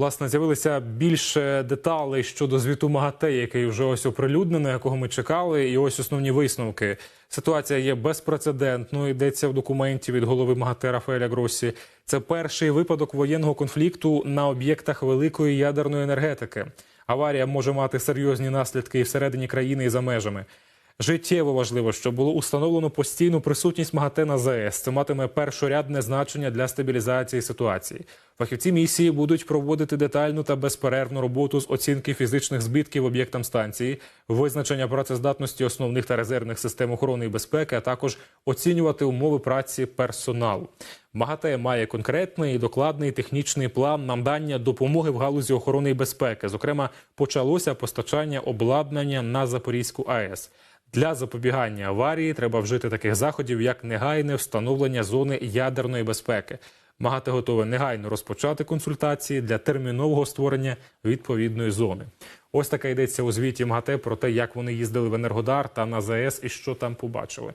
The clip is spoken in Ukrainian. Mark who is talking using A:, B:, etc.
A: Власне, з'явилися більше деталей щодо звіту МАГАТЕ, який вже ось оприлюднено, якого ми чекали. І ось основні висновки. Ситуація є безпрецедентною. Йдеться в документі від голови МАГАТЕ Рафаеля Гросі. Це перший випадок воєнного конфлікту на об'єктах великої ядерної енергетики. Аварія може мати серйозні наслідки і всередині країни, і за межами. Життєво важливо, щоб було установлено постійну присутність МАГАТЕ на ЗАЕС. Це матиме першорядне значення для стабілізації ситуації. Фахівці місії будуть проводити детальну та безперервну роботу з оцінки фізичних збитків об'єктам станції, визначення працездатності основних та резервних систем охорони і безпеки, а також оцінювати умови праці персоналу. МАГАТЕ має конкретний і докладний технічний план надання допомоги в галузі охорони і безпеки. Зокрема, почалося постачання обладнання на Запорізьку АЕС. Для запобігання аварії треба вжити таких заходів, як негайне встановлення зони ядерної безпеки. МАГАТЕ готове негайно розпочати консультації для термінового створення відповідної зони. Ось таке йдеться у звіті МАГАТЕ про те, як вони їздили в Енергодар та на ЗАЕС і що там побачили.